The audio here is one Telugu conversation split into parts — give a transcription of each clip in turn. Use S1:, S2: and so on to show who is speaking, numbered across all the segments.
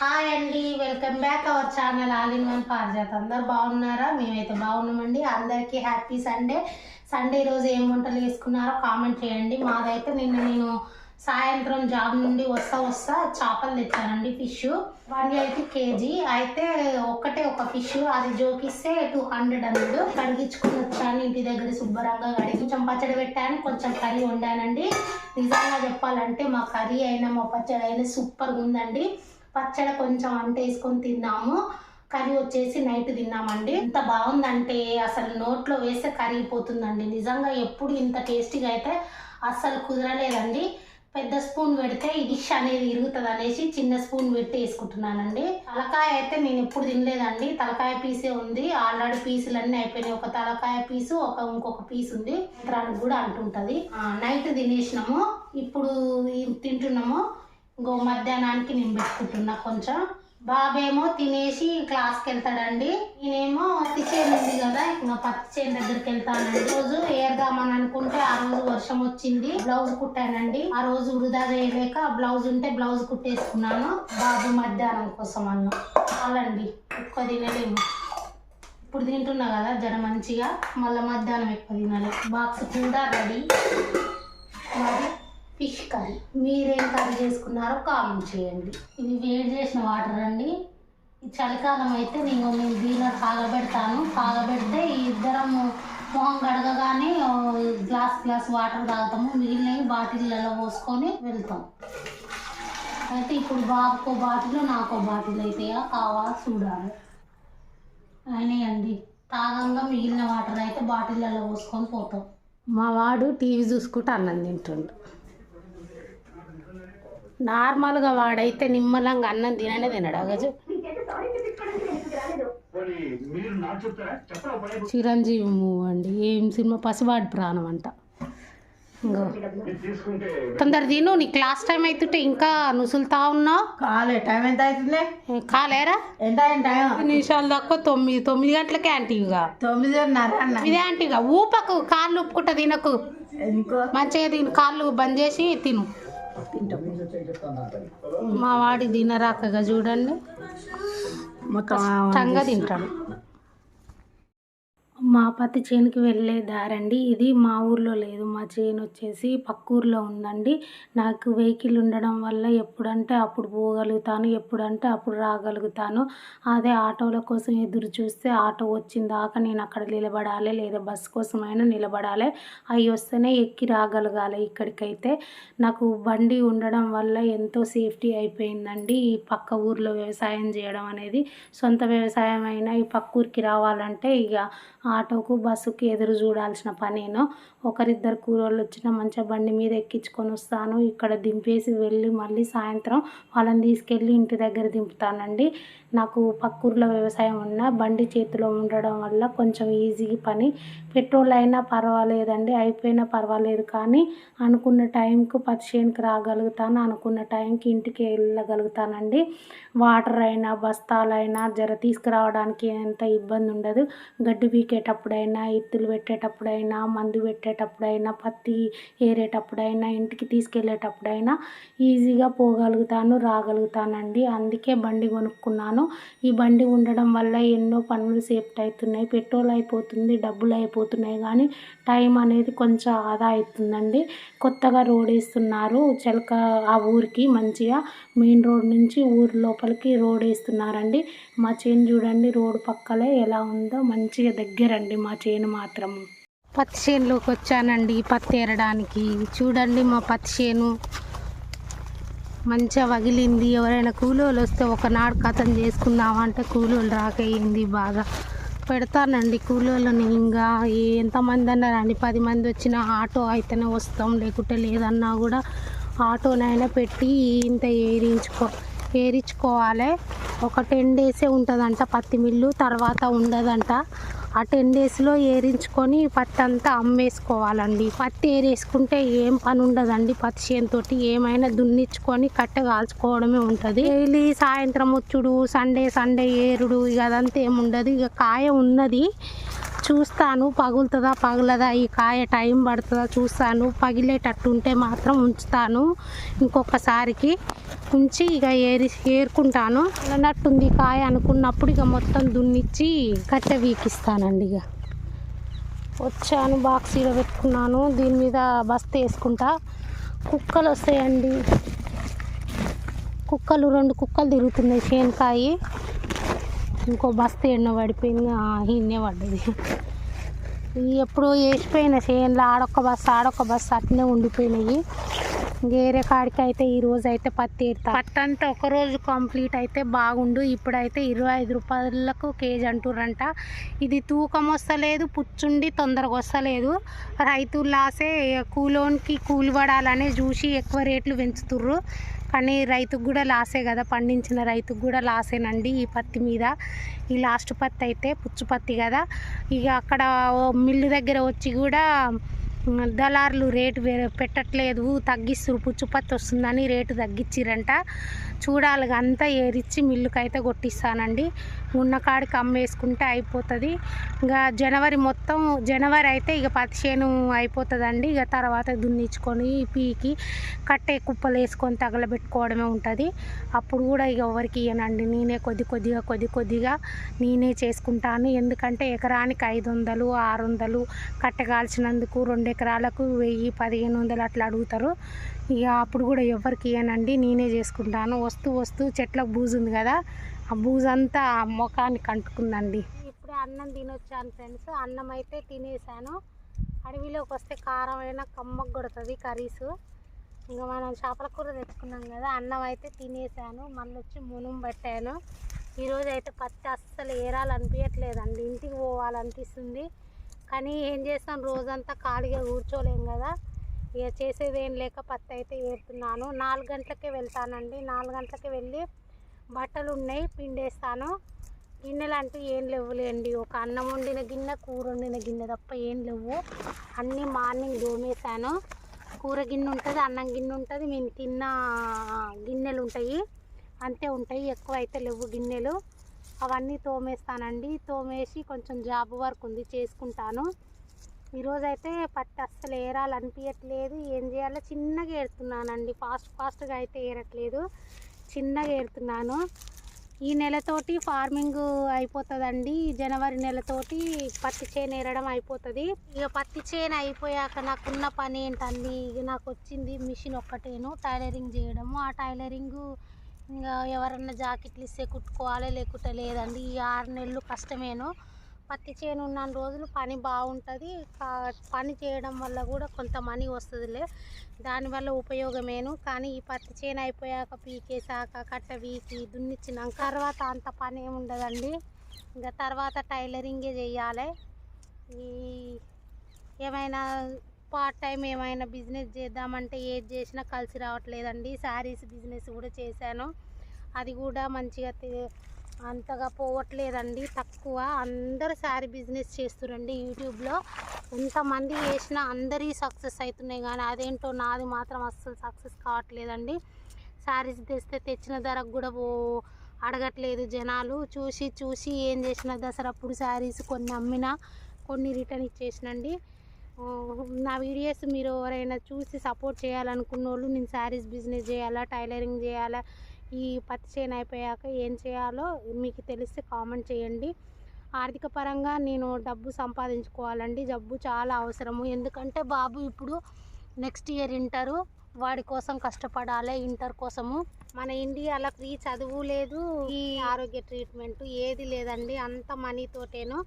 S1: హాయ్ అండి welcome back our channel all in one పార్జాత్ అందరు బాగున్నారా? మేమైతే బాగున్నామండి. అందరికీ హ్యాపీ సండే సండే రోజు ఏం వంటలు వేసుకున్నారో కామెంట్ చేయండి. మాదైతే నిన్న నేను సాయంత్రం జాబ్ నుండి వస్తా వస్తా చేపలు తెచ్చానండి ఫిష్ వన్ ఎయిటీ కేజీ. అయితే ఒక్కటే ఒక ఫిష్ అది జోకిస్తే టూ హండ్రెడ్ అన్నాడు. కడిగించుకుని వచ్చాను. ఇంటి దగ్గర శుభ్రంగా కడిగి కొంచెం పచ్చడి పెట్టాను. కొంచెం కర్రీ వండానండి. నిజంగా చెప్పాలంటే మా కర్రీ అయినా మా పచ్చడి అయినా సూపర్గా ఉందండి. పచ్చడి కొంచెం అంట వేసుకొని తిన్నాము. కర్రీ వచ్చేసి నైట్ తిన్నామండి. ఇంత బాగుందంటే అసలు నోట్లో వేస్తే కరిగిపోతుందండి నిజంగా ఎప్పుడు ఇంత టేస్టీగా అయితే అస్సలు కుదరలేదండి. పెద్ద స్పూన్ పెడితే ఈ డిష్ అనేది ఇరుగుతుంది అనేసి చిన్న స్పూన్ పెట్టి వేసుకుంటున్నానండి. తలకాయ అయితే నేను ఎప్పుడు తినలేదండి. తలకాయ పీసే ఉంది. ఆల్రెడీ పీసులన్నీ అయిపోయినాయి. ఒక తలకాయ పీసు ఒక ఇంకొక పీస్ ఉంది. దానికి కూడా అంటుంటుంది. నైట్ తినేసినాము. ఇప్పుడు తింటున్నాము. ఇంకో మధ్యాహ్నానికి నేను పెట్టుకుంటున్నా కొంచెం. బాబేమో తినేసి క్లాస్కి వెళ్తాడండి నేనేమో పత్తి చేను ఉంది కదా ఇంకా పత్తి చేను దగ్గరికి వెళ్తానండి రోజు ఏర్దామని అనుకుంటే ఆ రోజు వర్షం వచ్చింది. బ్లౌజ్ కుట్టానండి. ఆ రోజు వృధా చేయలేక బ్లౌజ్ ఉంటే బ్లౌజ్ కుట్టేసుకున్నాను. బాబు మధ్యాహ్నం కోసం అన్న. చాలండి ఎక్కువ తినలేము. ఇప్పుడు తింటున్నా కదా జర మంచిగా. మళ్ళీ మధ్యాహ్నం ఎక్కువ తినాలి. బాక్స్ కూడా రెడీ. ఫిష్ కర్రీ మీరేం కర్రీ చేసుకున్నారో కామెంట్ చేయండి. ఇవి వేడి చేసిన వాటర్ అండి. చలికాలం అయితే నేను నేను దీనిలో కాగబెడతాను కాగబెడితే ఇద్దరం మొహం కడగగానే గ్లాస్ గ్లాస్ వాటర్ తాగుతాము. మిగిలినవి బాటిళ్ళలో పోసుకొని వెళ్తాం. అయితే ఇప్పుడు బాబుకో బాటిల్ నాకో బాటిల్ అయితే కావా? చూడాలి. అయినాయండి. తాగంగా మిగిలిన వాటర్ అయితే బాటిళ్ళలో పోసుకొని పోతాం. మా వాడు టీవీ చూసుకుంటూ అన్నం తింటుండు. నార్మల్గా వాడైతే నిమ్మలంగా అన్నం తిననే తినడా గజు. చిరంజీవి మూవ్ అండి ఏం సినిమా? పసివాడి ప్రాణం అంట. ఇంకో. తొందర తిను నీ క్లాస్ టైం అవుతుంటే ఇంకా నుసులుతా ఉన్నావు
S2: కాలే టైం ఎంత అవుతుంది
S1: కాలేరా?
S2: ఎంత టైం?
S1: నిమిషాలు తక్కువ తొమ్మిది తొమ్మిది గంటలకే
S2: తొమ్మిదిన్నర అన్న.
S1: ఇదే యాంటీగా ఊపకు కాళ్ళు ఉప్పుకుంటా తినకు. మంచిగా తిను కాళ్ళు బంద్ చేసి తిను. మా వాడి తినరాకగా చూడండి.
S2: మొత్తం
S1: తింటాడు. మా పత్తి చేనుకి వెళ్ళే దారండి. ఇది మా ఊర్లో లేదు. మా చేను వచ్చేసి పక్క ఊర్లో ఉందండి. నాకు వెహికల్ ఉండడం వల్ల ఎప్పుడంటే అప్పుడు పోగలుగుతాను ఎప్పుడంటే అప్పుడు రాగలుగుతాను. అదే ఆటోల కోసం ఎదురు చూస్తే ఆటో వచ్చిందాకా నేను అక్కడ నిలబడాలి లేదా బస్సు కోసమైనా నిలబడాలి. అవి వస్తేనే ఎక్కి రాగలగాలి ఇక్కడికైతే. నాకు బండి ఉండడం వల్ల ఎంతో సేఫ్టీ అయిపోయిందండి ఈ పక్క ఊర్లో వ్యవసాయం చేయడం అనేది. సొంత వ్యవసాయం అయినా ఈ పక్క ఊరికి రావాలంటే ఇక ఆటోకు బస్సుకు ఎదురు చూడాల్సిన పనేనో ఒకరిద్దరు కూరోళ్ళు వచ్చిన మంచిగా బండి మీద ఎక్కించుకొని వస్తాను. ఇక్కడ దింపేసి వెళ్ళి మళ్ళీ సాయంత్రం వాళ్ళని తీసుకెళ్ళి ఇంటి దగ్గర దింపుతానండి. నాకు పక్కూర్లో వ్యవసాయం ఉన్న బండి చేతిలో ఉండడం వల్ల కొంచెం ఈజీ పని. పెట్రోల్ అయినా పర్వాలేదండి అయిపోయినా పర్వాలేదు కానీ అనుకున్న టైంకు పదిహేనుకి చేనుకి రాగలుగుతాను అనుకున్న టైంకి ఇంటికి వెళ్ళగలుగుతానండి. వాటర్ అయినా బస్తాలైనా జర తీసుకురావడానికి ఎంత ఇబ్బంది ఉండదు గడ్డి పీకేటప్పుడైనా ఎత్తులు పెట్టేటప్పుడైనా మందు పెట్టేటప్పుడైనా పత్తి ఏరేటప్పుడైనా ఇంటికి తీసుకెళ్ళేటప్పుడైనా ఈజీగా పోగలుగుతాను రాగలుగుతానండి. అందుకే బండి కొనుక్కున్నాను. ఈ బండి ఉండడం వల్ల ఎన్నో పనులు సేఫ్టీ అవుతున్నాయి పెట్రోల్ అయిపోతుంది డబ్బులు అయిపోతున్నాయి కానీ టైం అనేది కొంచెం ఆదా అవుతుందండి. కొత్తగా రోడ్ వేస్తున్నారు చెలక ఆ ఊరికి మంచిగా మెయిన్ రోడ్ నుంచి ఊరు లోపలికి రోడ్ వేస్తున్నారండి. మా చేను చూడండి రోడ్డు పక్కలే ఎలా ఉందో మంచిగా దగ్గరండి మా చేను మాత్రం పత్తి చేనులోకి వచ్చానండి పత్తి ఏరడానికి. చూడండి మా పత్తి చేను మంచిగా వగిలింది. ఎవరైనా కూలోళ్ళు వస్తే ఒకనాడు కథం చేసుకుందామంటే కూలోళ్ళు రాకయింది బాగా. పెడతానండి కూలోళ్ళని ఇంకా. ఎంతమంది అన్నారండి పది మంది వచ్చిన ఆటో అయితేనే వస్తాం లేకుంటే లేదన్నా కూడా ఆటోనైనా పెట్టి ఇంత ఏరించుకో ఏరించుకోవాలి ఒక టెన్ డేసే ఉంటుందంట పత్తి మిల్లు తర్వాత ఉండదంట. ఆ టెన్ డేస్లో ఏరించుకొని పత్తి అంతా అమ్మేసుకోవాలండి. పత్తి ఏరేసుకుంటే ఏం పని ఉండదండి పత్తి చేనుతో ఏమైనా దున్నిచ్చుకొని కట్టె కాల్చుకోవడమే ఉంటుంది. డైలీ సాయంత్రం వచ్చుడు సండే సండే ఏరుడు ఇక అదంతా ఏముండదు. ఇక కాయ ఉన్నది. చూస్తాను పగులుతుందా పగలదా ఈ కాయ టైం పడుతుందా చూస్తాను. పగిలేటట్టు ఉంటే మాత్రం ఉంచుతాను ఇంకొకసారికి. ఉంచి ఇక ఏరి ఏరుకుంటాను. అన్నట్టుంది కాయ అనుకున్నప్పుడు ఇక మొత్తం దున్నిచ్చి కట్టె వీకిస్తానండి ఇక. వచ్చాను బాక్స్ పెట్టుకున్నాను. దీని మీద బస్తా వేసుకుంటా. కుక్కలు వస్తాయండి. కుక్కలు రెండు కుక్కలు తిరుగుతున్నాయి చేనకాయ. ఇంకో బస్తా ఎన్నో పడిపోయింది. ఈయన్నే పడ్డది. ఎప్పుడు ఎప్పుడో వేసిపోయిన చేనులో ఆడొక్క బస్సు ఆడొక్క బస్సు అట్నే ఉండిపోయినాయి. వేరే కాడికి అయితే ఈ రోజు అయితే పత్తి ఎడతా. పత్తి అంతా ఒక రోజు కంప్లీట్ అయితే బాగుండు. ఇప్పుడైతే ఇరవై ఐదు రూపాయలకు కేజీ అంటుర్రంట. ఇది తూకం వస్తలేదు పుచ్చుండి తొందరగా వస్తలేదు. రైతు లాసే కూలోనికి కూలి పడాలనే చూసి ఎక్కువ రేట్లు పెంచుతుర్రు. కానీ రైతుకు కూడా లాసే కదా పండించిన రైతుకు కూడా లాసేనండి ఈ పత్తి మీద. ఈ లాస్ట్ పత్తి అయితే పుచ్చు పత్తి కదా. ఇక అక్కడ మిల్లు దగ్గర వచ్చి కూడా దళారులు రేటు పెట్టట్లేదు తగ్గిస్తురు పుచ్చుపత్తి వస్తుందని రేటు తగ్గించిరంట చూడాలి అంతా ఏరిచ్చి మిల్లుకి అయితే కొట్టిస్తానండి. ఉన్న కాడికి అమ్మేసుకుంటే అయిపోతుంది. ఇంకా జనవరి మొత్తం జనవరి అయితే ఇక పత్తి చేను అయిపోతుందండి. ఇక తర్వాత దున్నించుకొని పీకి కట్టే కుప్పలు వేసుకొని తగలబెట్టుకోవడమే ఉంటుంది. అప్పుడు కూడా ఇక ఎవరికి ఇవ్వనండి నేనే కొద్ది కొద్దిగా కొద్ది కొద్దిగా నేనే చేసుకుంటాను. ఎందుకంటే ఎకరానికి ఐదు వందలు ఆరు వందలు కట్టగాల్చినందుకు రెండు ఎకరాలకు వెయ్యి పదిహేను వందలు అట్లా అడుగుతారు. ఇక అప్పుడు కూడా ఎవరికి ఇవ్వనండి నేనే చేసుకుంటాను. వస్తూ వస్తూ చెట్లకు బూజు ఉంది కదా ఆ బూజు అంతా ఆ ముఖానికి అంటుకుందండి ఇప్పుడే అన్నం తినొచ్చాను ఫ్రెండ్స్ అన్నం అయితే తినేసాను. అడవిలోకి వస్తే కారం అయినా కమ్మకు కొడుతుంది కర్రీస్. ఇంకా మనం చేపల కూర తెచ్చుకున్నాం కదా అన్నం అయితే తినేసాను. మళ్ళీ వచ్చి మునం పెట్టాను. ఈరోజు అయితే పత్తి అస్సలు ఏరాలనిపించట్లేదండి ఇంటికి పోవాలనిపిస్తుంది. కానీ ఏం చేస్తాం రోజంతా ఖాళీగా కూర్చోలేం కదా. ఇక చేసేది ఏం లేక పత్తి అయితే ఏరుతున్నాను నాలుగు గంటలకే వెళ్తానండి. నాలుగు గంటలకే వెళ్ళి బట్టలు ఉన్నాయి పిండేస్తాను. గిన్నెలు అంటూ ఏం లేవులేండి. ఒక అన్నం వండిన గిన్నె కూర వండిన గిన్నె తప్ప ఏం లేవు. అన్నీ మార్నింగ్ దోమేశాను. కూర గిన్నె ఉంటుంది అన్నం గిన్నె ఉంటుంది. మేము తిన్న గిన్నెలు ఉంటాయి అంతే ఉంటాయి. ఎక్కువ అయితే లేవు గిన్నెలు. అవన్నీ తోమేస్తానండి. తోమేసి కొంచెం జాబ్ వర్క్ ఉంది చేసుకుంటాను. ఈరోజు అయితే పట్టు అస్సలు ఏరాలనిపించట్లేదు ఏం చేయాలో చిన్నగా ఏరుతున్నానండి. ఫాస్ట్ ఫాస్ట్గా అయితే ఏరట్లేదు. చిన్నగా ఏరుతున్నాను. ఈ నెలతోటి ఫార్మింగ్ అయిపోతుందండి. జనవరి నెలతోటి పత్తి చేను ఏరడం అయిపోతుంది. ఇక పత్తి చేను అయిపోయాక నాకున్న పని ఏంటండి? ఇక నాకు వచ్చింది మిషన్ ఒక్కటేను. టైలరింగ్ చేయడము. ఆ టైలరింగ్ ఇంకా ఎవరన్నా జాకెట్లు ఇస్తే కుట్టుకోవాలి లేకుంటే లేదండి. ఈ ఆరు నెలలు కష్టమేను. పత్తి చేను ఉన్న రోజులు పని బాగుంటుంది. కా- పని చేయడం వల్ల కూడా కొంత మనీ వస్తుందిలే. దానివల్ల ఉపయోగమేను. కానీ ఈ పత్తి చేను అయిపోయాక పీకేసాక కట్ట వీకి దున్నిచ్చినాక తర్వాత అంత పని ఏమి ఉండదండి. ఇంకా తర్వాత టైలరింగే చేయాలి ఈ ఏమైనా పార్ట్ టైం ఏమైనా బిజినెస్ చేద్దామంటే ఏది చేసినా కలిసి రావట్లేదండి. శారీస్ బిజినెస్ కూడా చేశాను. అది కూడా మంచిగా అంతగా పోవట్లేదండి తక్కువ. అందరు శారీ బిజినెస్ చేస్తురండి యూట్యూబ్లో. ఎంతమంది చేసినా అందరి సక్సెస్ అవుతున్నాయి కానీ అదేంటో నాది మాత్రం అస్సలు సక్సెస్ కావట్లేదండి. శారీస్ తెస్తే తెచ్చిన ధరకు కూడా పో అడగట్లేదు జనాలు. చూసి చూసి ఏం చేసిన దసరప్పుడు శారీస్ కొన్ని అమ్మినా కొన్ని రిటర్న్ ఇచ్చేసినండి. నా వీడియోస్ మీరు ఎవరైనా చూసి సపోర్ట్ చేయాలనుకున్న వాళ్ళు నేను శారీస్ బిజినెస్ చేయాలా టైలరింగ్ చేయాలా ఈ పత్తి చేను అయిపోయాక ఏం చేయాలో మీకు తెలిస్తే కామెంట్ చేయండి. ఆర్థిక పరంగా నేను డబ్బు సంపాదించుకోవాలండి. డబ్బు చాలా అవసరము. ఎందుకంటే బాబు ఇప్పుడు నెక్స్ట్ ఇయర్ ఇంటరు. వాడి కోసం కష్టపడాలి ఇంటర్ కోసము. మన ఇండియాలో ఫ్రీ చదువు లేదు ఈ ఆరోగ్య ట్రీట్మెంట్ ఏది లేదండి. అంత మనీతోటేను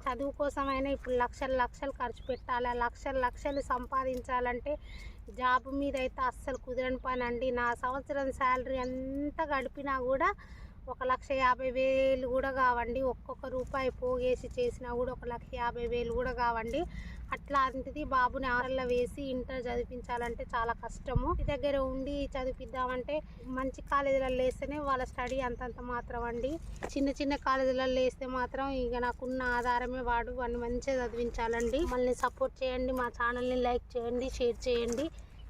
S1: చదువు కోసమైనా ఇప్పుడు లక్షలు లక్షలు ఖర్చు పెట్టాలి? లక్షలు లక్షలు సంపాదించాలంటే జాబ్ మీద అయితే అస్సలు కుదరని పని అండి నా సంవత్సరం శాలరీ ఎంత గడిపినా కూడా ఒక లక్ష యాభై వేలు కూడా కావండి. ఒక్కొక్క రూపాయి పోగేసి చేసినా కూడా ఒక లక్ష యాభై వేలు కూడా కావండి. అట్లాంటిది బాబుని ఆరల్లో వేసి ఇంటర్ చదివించాలంటే చాలా కష్టము. ఇంటి దగ్గర ఉండి చదివిద్దామంటే మంచి కాలేజీలలో వేస్తేనే వాళ్ళ స్టడీ అంతంత మాత్రం అండి. చిన్న చిన్న కాలేజీలలో వేస్తే మాత్రం ఇక నాకున్న ఆధారమే వాడు. వాడిని మంచిగా చదివించాలండి. మళ్ళీ సపోర్ట్ చేయండి మా ఛానల్ని లైక్ చేయండి షేర్ చేయండి.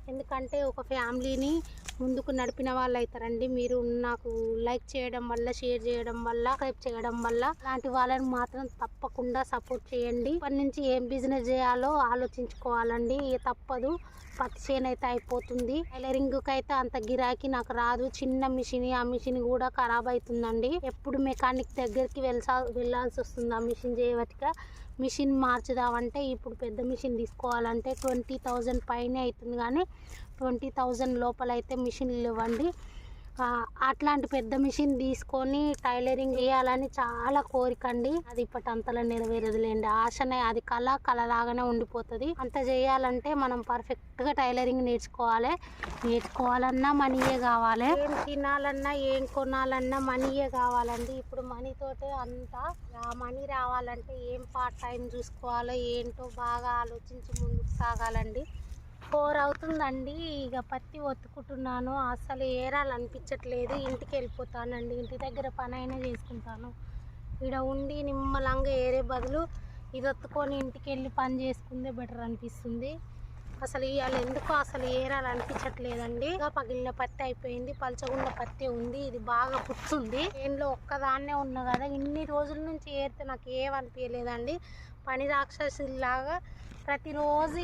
S1: ఎందుకంటే ఒక ఫ్యామిలీని ముందుకు నడిపిన వాళ్ళు అవుతారండి మీరు నాకు లైక్ చేయడం వల్ల షేర్ చేయడం వల్ల సబ్స్క్రైబ్ చేయడం వల్ల అలాంటి వాళ్ళని మాత్రం తప్పకుండా సపోర్ట్ చేయండి. ఇప్పటి నుంచి ఏం బిజినెస్ చేయాలో ఆలోచించుకోవాలండి. ఇక తప్పదు. పత్తి చేను అయితే అయిపోతుంది. టైలరింగ్కి అయితే అంత గిరాకీ నాకు రాదు. చిన్న మిషన్ ఆ మిషన్ కూడా ఖరాబ్ అవుతుందండి ఎప్పుడు మెకానిక్ దగ్గరికి వెళ్ళా వెళ్ళాల్సి వస్తుంది ఆ మిషన్ చేయవట్టుగా. మిషన్ మార్చుదామంటే ఇప్పుడు పెద్ద మిషన్ తీసుకోవాలంటే ట్వంటీ థౌజండ్ పైనే అవుతుంది కానీ ట్వంటీ థౌజండ్ లోపల అయితే మిషన్లు ఇవ్వండి అట్లాంటి పెద్ద మిషన్ తీసుకొని టైలరింగ్ చేయాలని చాలా కోరిక అండి అది ఇప్పటి అంతలో నెరవేరదులేండి. ఆశనే అది కళ కళలాగానే ఉండిపోతుంది. అంత చేయాలంటే మనం పర్ఫెక్ట్గా టైలరింగ్ నేర్చుకోవాలి. నేర్చుకోవాలన్నా మనీయే కావాలి. ఏం తినాలన్నా ఏం కొనాలన్నా మనీయే కావాలండి. ఇప్పుడు మనీతోటే అంతా. మనీ రావాలంటే ఏం పార్ట్ టైం చూసుకోవాలో ఏంటో బాగా ఆలోచించి ముందుకు సాగాలండి. ఫోర్ అవుతుందండి. ఇక పత్తి ఒత్తుకుంటున్నాను. అసలు ఏరాలనిపించట్లేదు. ఇంటికి వెళ్ళిపోతానండి. ఇంటి దగ్గర పని అయినా చేసుకుంటాను. ఇక్కడ ఉండి నిమ్మలంగా ఏరే బదులు ఇది ఒత్తుకొని ఇంటికి వెళ్ళి పని చేసుకుందే బెటర్ అనిపిస్తుంది. అసలు ఇవాళ ఎందుకో అసలు ఏరాలనిపించట్లేదండి ఇంకా పగిలిన పత్తి అయిపోయింది. పలచగుండ పత్తి ఉంది. ఇది బాగా పుట్టుంది ఏంలో ఒక్కదాన్నే ఉన్నా కదా. ఇన్ని రోజుల నుంచి ఏరితే నాకు ఏమనిపించలేదండి పని రాక్షసులాగా ప్రతిరోజు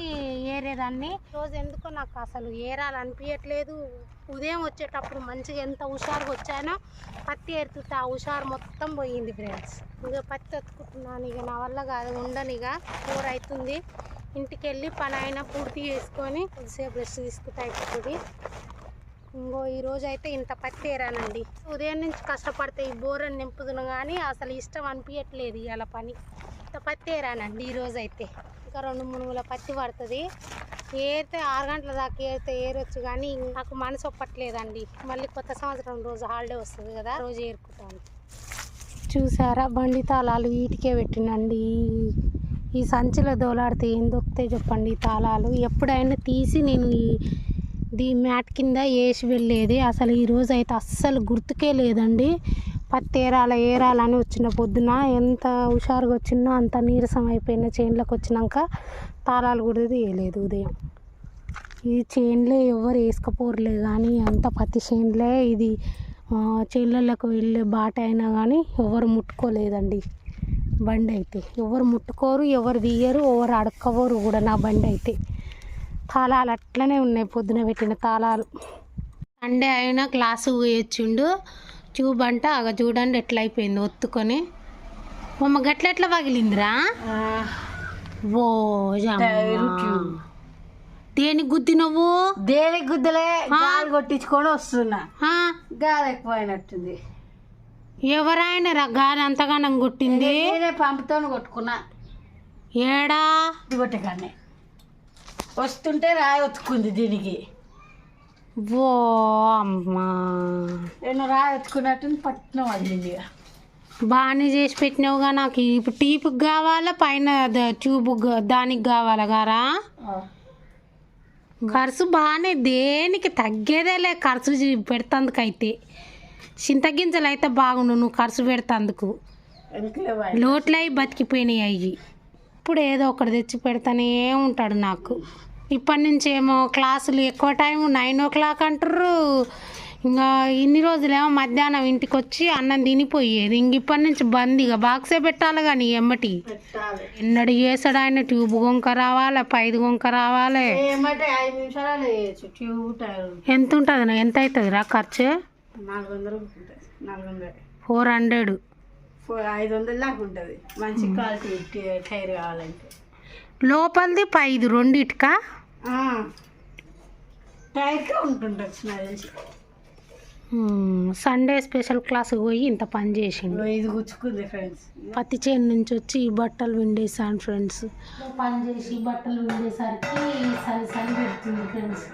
S1: ఏరేదాన్ని. రోజు ఎందుకో నాకు అసలు ఏరాలనిపించట్లేదు ఉదయం వచ్చేటప్పుడు మంచిగా ఎంత హుషారుగా వచ్చానో పత్తి ఏరుతుంటే ఆ హుషారు మొత్తం పోయింది ఫ్రెండ్స్. ఇంకా పత్తి ఎత్తుకుంటున్నాను. ఇక నా వల్ల కాదు. ఉండనిగా ఇక ఫోర్ అవుతుంది ఇంటికి వెళ్ళి పని అయినా పూర్తి చేసుకొని కొద్దిసేపు రెస్ట్ తీసుకుంటే అయిపోతుంది. ఇంకో ఈరోజు అయితే ఇంత పత్తి ఏరానండి ఉదయం నుంచి కష్టపడితే ఈ బోరని నింపుదును కానీ అసలు ఇష్టం అనిపించట్లేదు ఇవాళ పని. ఇంత పత్తి ఏరానండి ఈ అయితే ఇంకా రెండు మూడు పత్తి పడుతుంది. ఏరితే ఆరు గంటల దాకా ఏరితే ఏరొచ్చు కానీ నాకు మనసు ఒప్పట్లేదండి. మళ్ళీ కొత్త సంవత్సరం రోజు హాలిడే వస్తుంది కదా రోజు ఏరుకుంటాను. చూసారా బండి తాళాలు వీటికే పెట్టినండి ఈ సంచిలో దోలాడితే ఏం దొరుకుతాయి చెప్పండి తాళాలు. ఎప్పుడైనా తీసి నేను ఈ దీ మ్యాట్ కింద వేసి వెళ్ళేది. అసలు ఈరోజు అయితే అస్సలు గుర్తుకే లేదండి. పత్తి ఏరాల ఏరాలని వచ్చిన పొద్దున ఎంత హుషారుగా వచ్చినా అంత నీరసం అయిపోయిన చైన్లకు వచ్చినాక తాళాలు కూడా తీయలేదు ఉదయం. ఈ చైన్లే ఎవరు వేసుకపోరులే కానీ అంత పత్తి చైన్లే. ఇది ఆ, వెళ్ళే బాట అయినా కానీ ఎవరు ముట్టుకోలేదండి. బండి అయితే ఎవరు ముట్టుకోరు ఎవరు తీయరు ఎవరు అడక్కవరు కూడా నా బండి అయితే తాళాలు అట్లనే ఉన్నాయి పొద్దున పెట్టిన తాళాలు. సండే అయినా క్లాసు పోయొచ్చిండు. అంట అగ చూడండి ఎట్లా అయిపోయింది ఒత్తుకొని. మమ్మ గట్ల ఎట్లా పగిలిందిరా? ఓ. దేని గుద్ది నువ్వు?
S2: దేనికి గుద్దలే గాలి కొట్టించుకొని వస్తున్నా. గాలి ఎక్కువైనట్టుంది.
S1: ఎవరాయన రా గాలి అంతగానం కొట్టింది?
S2: నేనే పంపుతో కొట్టుకున్నా.
S1: ఏడా?
S2: ఇది కొట్టగానే వస్తుంటే రాయి ఒత్తుకుంది దీనికి.
S1: ఓ అమ్మా.
S2: నేను రాయి ఒత్తుకున్నట్టుంది పట్నం వదిలింది ఇక.
S1: బాగానే చేసి పెట్టినావుగా నాకు. ఇప్పుడు టీపుకి కావాలా పైన ట్యూబ్ దానికి కావాలా గారా? ఖర్చు బాగానే దేనికి తగ్గేదేలే ఖర్చు పెడతందుకైతే. చింతగింజలు అయితే బాగుండు నువ్వు ఖర్చు పెడతందుకు. లోట్లై బతికిపోయినాయి అవి ఇప్పుడు ఏదో ఒకటి తెచ్చి పెడతానే ఉంటాడు నాకు. ఇప్పటి నుంచి ఏమో క్లాసులు ఎక్కువ టైం నైన్ ఓ క్లాక్ అంటారు ఇంకా ఇన్ని రోజులేమో మధ్యాహ్నం ఇంటికి వచ్చి అన్నం తినిపోయేది. ఇంక ఇప్పటి నుంచి బంద్ ఇక బాక్సే పెట్టాలి కానీ ఎమ్మటి. ఎన్నడు చేస్తాడు ఆయన? ట్యూబ్ గొంక రావాలి? పైది గొంక రావాలి? ఎంత ఉంటుంది ఎంత అవుతుంది రా ఖర్చు?
S2: నాలుగు వందలు ఉంటుంది. నాలుగు వందలు
S1: ఫోర్ హండ్రెడ్.
S2: ఫోర్ ఐదు వందలు దాకా ఉంటుంది. మంచి క్వాలిటీ టైర్ కావాలంటే.
S1: లోపలిది పైది రెండిటికా?
S2: టైర్కే ఉంటుండొచ్చు నాకు తెలిసి.
S1: సండే స్పెషల్ క్లాస్కి పోయి ఇంత పని చేసిండు.
S2: ఇది గుచ్చుకుంది ఫ్రెండ్స్.
S1: పత్తి చేను నుంచి వచ్చి ఈ బట్టలు విండేసాను ఫ్రెండ్స్. పని చేసి బట్టలు విండేసరికి చలి చలి పెడుతుంది ఫ్రెండ్స్.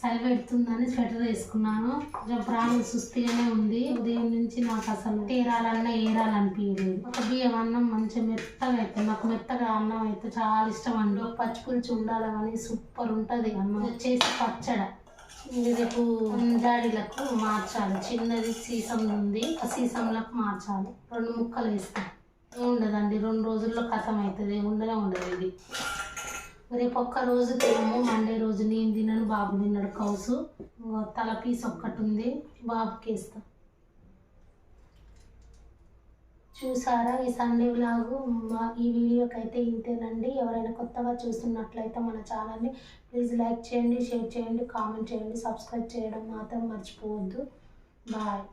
S1: చలి పెడుతుందని స్వెటర్ వేసుకున్నాను. కొంచెం ప్రాణం సుస్థిగానే ఉంది. ఉదయం నుంచి నాకు అసలు తీరాలన్నా ఏరాలనిపించలేదు. ఒక బియ్యం అన్నం మంచిగా మెత్తగా అయితే నాకు మెత్తగా అన్నం అయితే చాలా ఇష్టం అండి. పచ్చి పులుసు ఉండాలి కానీ సూపర్ ఉంటుంది. అన్నం వచ్చేసి పచ్చడ. ఇది రేపు జాడీలకు మార్చాలి. చిన్నది సీసం ఉంది. ఆ సీసంలకు మార్చాలి. రెండు ముక్కలు వేస్తాను ఉండదండి రెండు రోజుల్లో కథం అవుతుంది. ఉండనే ఉండదు ఇది. రేపు ఒక్క రోజు తినము. మండే రోజు నేను తినను బాబు తిన్నాడు. కౌసు. తల పీస్ ఒక్కటి ఉంది బాబుకి ఇస్తా చూసారా ఈ సండే వ్లాగు? మా ఈ వీడియోకి అయితే ఇంతేనండి. ఎవరైనా కొత్తగా చూస్తున్నట్లయితే మన ఛానల్ని ప్లీజ్ లైక్ చేయండి షేర్ చేయండి కామెంట్ చేయండి సబ్స్క్రైబ్ చేయడం మాత్రం మర్చిపోవద్దు. బాయ్.